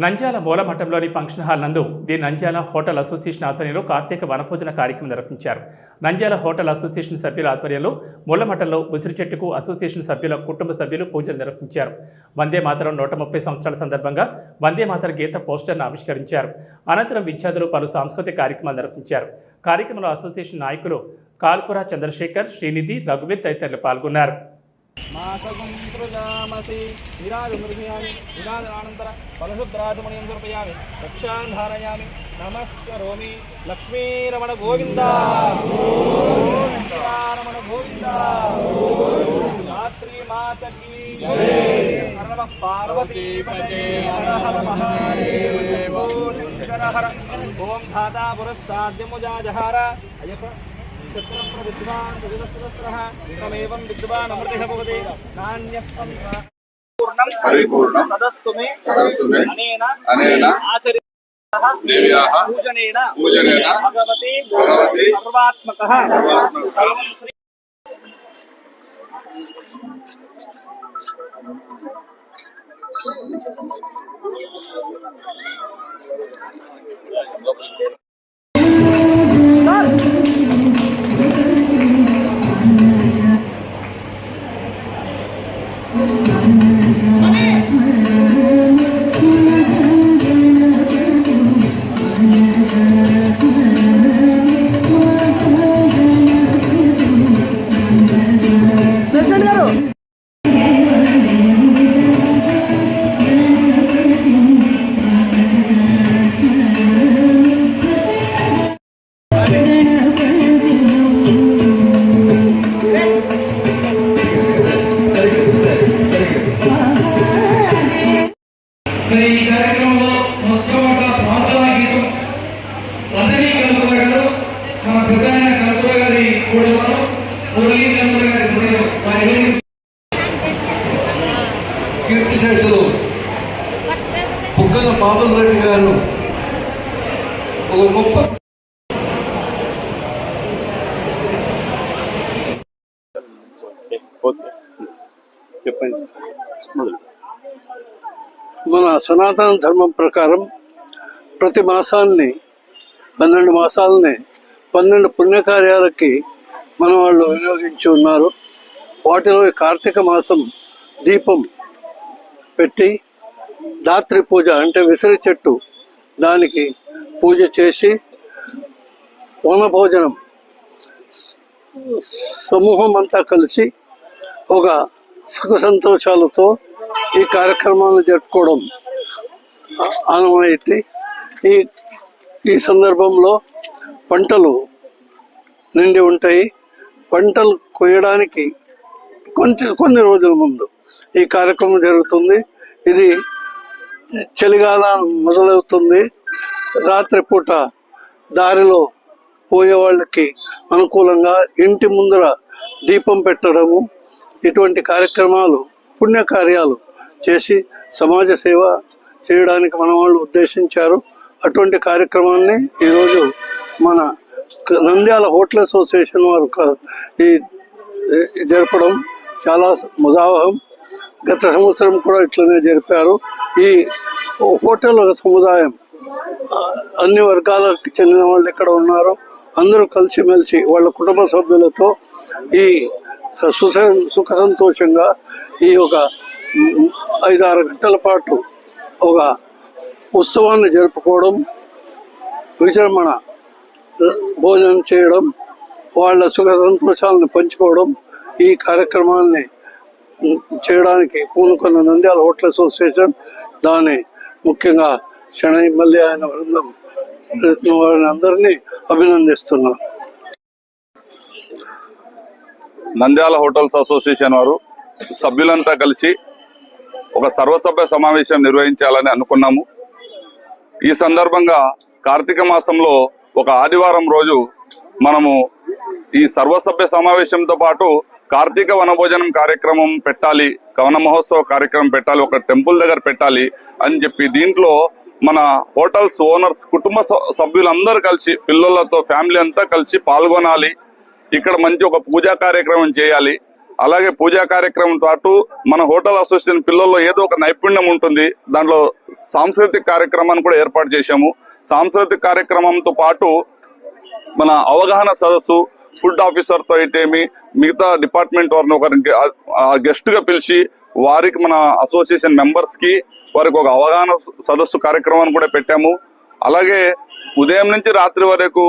నంద్యాల మూలమఠంలోని function hall నందు the Nandyal hotel association ఆధ్వర్యంలో కార్తీక వనభోజన కార్యక్రమం నిర్వహించారు. నంద్యాల హోటల్ అసోసియేషన్ సభ్యుల ఆధ్వర్యంలో మూలమఠంలో ఉసిరి చెట్టుకు అసోసియేషన్ సభ్యుల కుటుంబ సభ్యులు పూజలు నిర్వహించారు. వందే మాతరం నూట ముప్పై సంవత్సరాల సందర్భంగా వందే మాతర గీత పోస్టర్ను ఆవిష్కరించారు. అనంతరం విద్యార్థులు పలు సాంస్కృతిక కార్యక్రమాలు నిర్వహించారు. కార్యక్రమంలో అసోసియేషన్ నాయకులు కాల్పుర చంద్రశేఖర్ శ్రీనిధి రఘువీర్ తదితరులు పాల్గొన్నారు. మాసకం ప్రజామసి విరాజమృగయామి విరాజనానంతర ఫలశుద్రాజమణిం సమర్పయామి రక్షాన్ ధారయామి నమస్కరోమి లక్ష్మీరమణ గోవింద. రమణ గోవింద. రాత్రి మాతకి హర పార్వతీ హర హర మహాదేవ. ఓం ధాతా పురస్తాద్యముజాజహార అయ్యప్ప तत्र विद्वान् विदुरसुरस्रः त्वमेवं विद्वान् अमृतः भवति नान्यप्तं पूर्णं तदस्तु मे अनेन अनेन आचरि देव्याः पूजनेन पूजनेन भगवते भगवते सर्वात्मकः। सर्वात्मकः। మరి ఈ కార్యక్రమంలో మొట్టమొదట ప్రాంతల గీతం రజనీ కలుపుల గారు మన పెద్ద ఆయన కలుపుల గారి కూడలో మురళీ కలుపుల గారి సమయం వారి. కీర్తిశేషులు బుగ్గల బాబుల్ రెడ్డి గారు ఒక గొప్ప చెప్పండి. మన సనాతన ధర్మం ప్రకారం ప్రతి మాసాన్ని పన్నెండు మాసాలని పన్నెండు పుణ్యకార్యాలకి మన వాళ్ళు వినియోగించి ఉన్నారు. వాటిలో కార్తీక మాసం దీపం పెట్టి దాత్రి పూజ అంటే విసిరి చెట్టు దానికి పూజ చేసి వనభోజనం సమూహం అంతా కలిసి ఒక సుఖ సంతోషాలతో ఈ కార్యక్రమాన్ని జరుపుకోవడం ఆ- ఈ ఈ సందర్భంలో పంటలు నిండి ఉంటాయి. పంటలు కొయ్యడానికి కొంచెం కొన్ని రోజుల ముందు ఈ కార్యక్రమం జరుగుతుంది. ఇది చలికాలం మొదలవుతుంది. రాత్రిపూట దారిలో పోయే వాళ్ళకి అనుకూలంగా ఇంటి ముందర దీపం పెట్టడము ఇటువంటి కార్యక్రమాలు పుణ్యకార్యాలు చేసి సమాజ సేవ చేయడానికి మన వాళ్ళు ఉద్దేశించారు. అటువంటి కార్యక్రమాన్ని ఈరోజు మన నంద్యాల హోటల్ అసోసియేషన్ వారు ఈ జరపడం చాలా ముదావహం. గత సంవత్సరం కూడా ఇట్లనే జరిపారు. ఈ హోటల్ సముదాయం అన్ని వర్గాలకు చెందిన వాళ్ళు ఇక్కడ ఉన్నారు? అందరూ కలిసిమెలిసి వాళ్ళ కుటుంబ సభ్యులతో ఈ సుస సుఖ సంతోషంగా ఈ ఒక ఐదారు గంటల పాటు ఒక ఉత్సవాన్ని జరుపుకోవడం విజృంభణ భోజనం చేయడం వాళ్ళ సుఖ సంతోషాలను పంచుకోవడం ఈ కార్యక్రమాన్ని చేయడానికి పూనుకున్న నంద్యాల హోటల్ అసోసియేషన్ దాన్ని ముఖ్యంగా శనై మల్లి ఆయన బృందం వారిని అందరినీ అభినందిస్తున్నాను. నంద్యాల హోటల్స్ అసోసియేషన్ వారు సభ్యులంతా కలిసి ఒక సర్వసభ్య సమావేశం నిర్వహించాలని అనుకున్నాము. ఈ సందర్భంగా కార్తీక మాసంలో ఒక ఆదివారం రోజు మనము ఈ సర్వసభ్య సమావేశంతో పాటు కార్తీక వనభోజనం కార్యక్రమం పెట్టాలి కవన మహోత్సవ కార్యక్రమం పెట్టాలి ఒక టెంపుల్ దగ్గర పెట్టాలి అని చెప్పి దీంట్లో మన హోటల్స్ ఓనర్స్ కుటుంబ సభ్యులందరూ కలిసి పిల్లలతో ఫ్యామిలీ అంతా కలిసి పాల్గొనాలి. ఇక్కడ మంచి ఒక పూజా కార్యక్రమం చేయాలి. అలాగే పూజా కార్యక్రమం పాటు మన హోటల్ అసోసియేషన్ పిల్లల్లో ఏదో ఒక నైపుణ్యం ఉంటుంది. దాంట్లో సాంస్కృతిక కార్యక్రమాన్ని కూడా ఏర్పాటు చేశాము. సాంస్కృతిక కార్యక్రమంతో పాటు మన అవగాహన సదస్సు ఫుడ్ ఆఫీసర్తో అయితేమి మిగతా డిపార్ట్మెంట్ వారిని ఒకరికి గెస్ట్గా పిలిచి వారికి మన అసోసియేషన్ మెంబర్స్కి వారికి ఒక అవగాహన సదస్సు కార్యక్రమాన్ని కూడా పెట్టాము. అలాగే ఉదయం నుంచి రాత్రి వరకు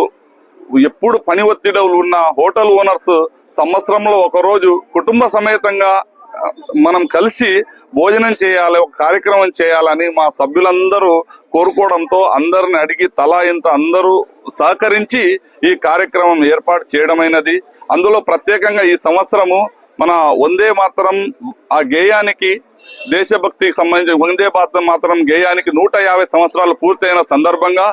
ఎప్పుడు పని ఒత్తిడులు ఉన్న హోటల్ ఓనర్స్ సంవత్సరంలో ఒక రోజు కుటుంబ సమేతంగా మనం కలిసి భోజనం చేయాలి ఒక కార్యక్రమం చేయాలని మా సభ్యులందరూ కోరుకోవడంతో అందరిని అడిగి తలా ఇంత అందరూ సహకరించి ఈ కార్యక్రమం ఏర్పాటు చేయడమైనది. అందులో ప్రత్యేకంగా ఈ సంవత్సరము మన వందే మాత్రం ఆ గేయానికి దేశభక్తికి సంబంధించి వందే మాత్రం మాత్రం గేయానికి నూట యాభై సంవత్సరాలు పూర్తయిన సందర్భంగా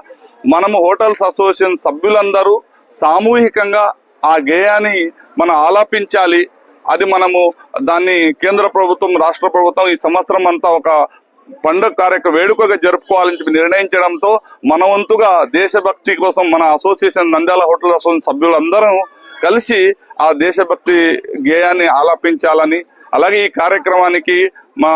మనము హోటల్స్ అసోసియేషన్ సభ్యులందరూ సామూహికంగా ఆ గేయాన్ని మనం ఆలాపించాలి. అది మనము దాన్ని కేంద్ర ప్రభుత్వం రాష్ట్ర ప్రభుత్వం ఈ సంవత్సరం అంతా ఒక పండుగ కార్యక్రమ వేడుకగా జరుపుకోవాలని చెప్పి నిర్ణయించడంతో మన వంతుగా దేశభక్తి కోసం మన అసోసియేషన్ నంద్యాల హోటల్ అసోసియేషన్ సభ్యులందరం కలిసి ఆ దేశభక్తి గేయాన్ని ఆలాపించాలని అలాగే ఈ కార్యక్రమానికి మా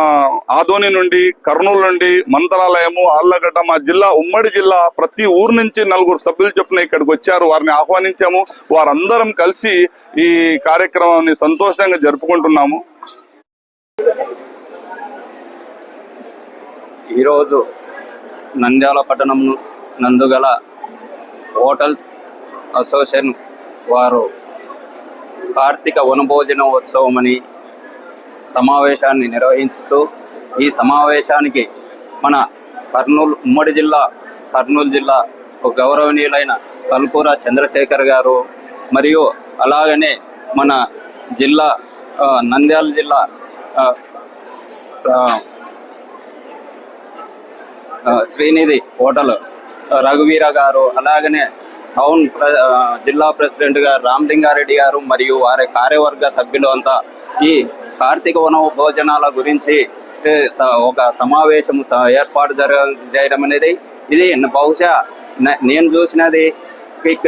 ఆదోని నుండి కర్నూలు నుండి మంత్రాలయము ఆళ్ళగడ్డ మా జిల్లా ఉమ్మడి జిల్లా ప్రతి ఊరు నుంచి నలుగురు సభ్యులు చొప్పున ఇక్కడికి వచ్చారు. వారిని ఆహ్వానించాము. వారందరం కలిసి ఈ కార్యక్రమాన్ని సంతోషంగా జరుపుకుంటున్నాము. ఈరోజు నంద్యాల పట్టణం నందుగల హోటల్స్ అసోసియేషన్ వారు కార్తీక వనభోజన ఉత్సవం అని సమావేశాన్ని నిర్వహిస్తూ ఈ సమావేశానికి మన కర్నూలు ఉమ్మడి జిల్లా కర్నూలు జిల్లా ఒక గౌరవనీయులైన కల్పూర చంద్రశేఖర్ గారు మరియు అలాగనే మన జిల్లా నంద్యాల జిల్లా శ్రీనిధి హోటల్ రఘువీర గారు అలాగనే టౌన్ ప్ర- జిల్లా ప్రెసిడెంట్ గారు రామలింగారెడ్డి గారు మరియు వారి కార్యవర్గ సభ్యులు అంతా ఈ కార్తీక వన భోజనాల గురించి స- ఒక సమావేశం ఏర్పాటు జరగ చేయడం అనేది ఇది బహుశా నేను చూసినది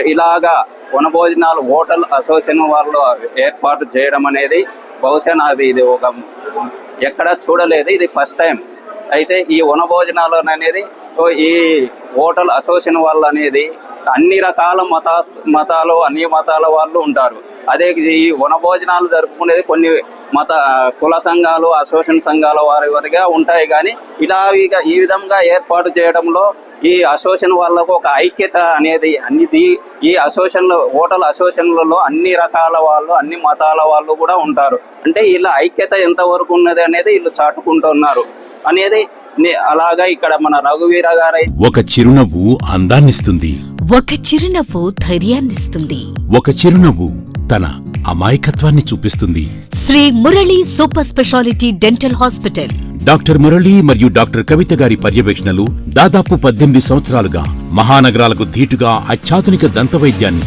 ఇలాగా వనభోజనాలు హోటల్ అసోసియేషన్ వాళ్ళు ఏర్పాటు చేయడం అనేది బహుశా నాది ఇది ఒక ఎక్కడ చూడలేదు ఇది ఫస్ట్ టైం. అయితే ఈ వనభోజనాలు అనేది ఈ హోటల్ అసోసియేషన్ వాళ్ళు అనేది అన్ని రకాల మత మతాలు అన్ని మతాల వాళ్ళు ఉంటారు. అదే ఈ వనభోజనాలు జరుపుకునేది కొన్ని మత కుల సంఘాలు అసోసియేషన్ సంఘాల వారి వారిగా ఉంటాయి కానీ ఇలా ఇక ఈ విధంగా ఏర్పాటు చేయడంలో ఈ అసోసియేషన్ వాళ్ళకు ఒక ఐక్యత అనేది అన్నిది ఈ అసోసియేషన్ హోటల్ అసోసియేషన్లలో అన్ని రకాల వాళ్ళు అన్ని మతాల వాళ్ళు కూడా ఉంటారు. అంటే ఇలా ఐక్యత ఎంతవరకు ఉన్నది అనేది వీళ్ళు చాటుకుంటున్నారు అనేది అలాగా ఇక్కడ మన రఘువీర గారు ఒక చిరునవ్వు అందాన్నిస్తుంది. ఒక చిరునవ్వు ధైర్యాన్నిస్తుంది. ఒక చిరునవ్వు తన అమాయకత్వాన్ని చూపిస్తుంది. Sri Murali super speciality dental hospital. Doctor Murali మరియు డాక్టర్ కవిత గారి పర్యవేక్షణలు దాదాపు పద్దెనిమిది సంవత్సరాలుగా మహానగరాలకు ధీటుగా అత్యాధునిక దంతవైద్యాన్ని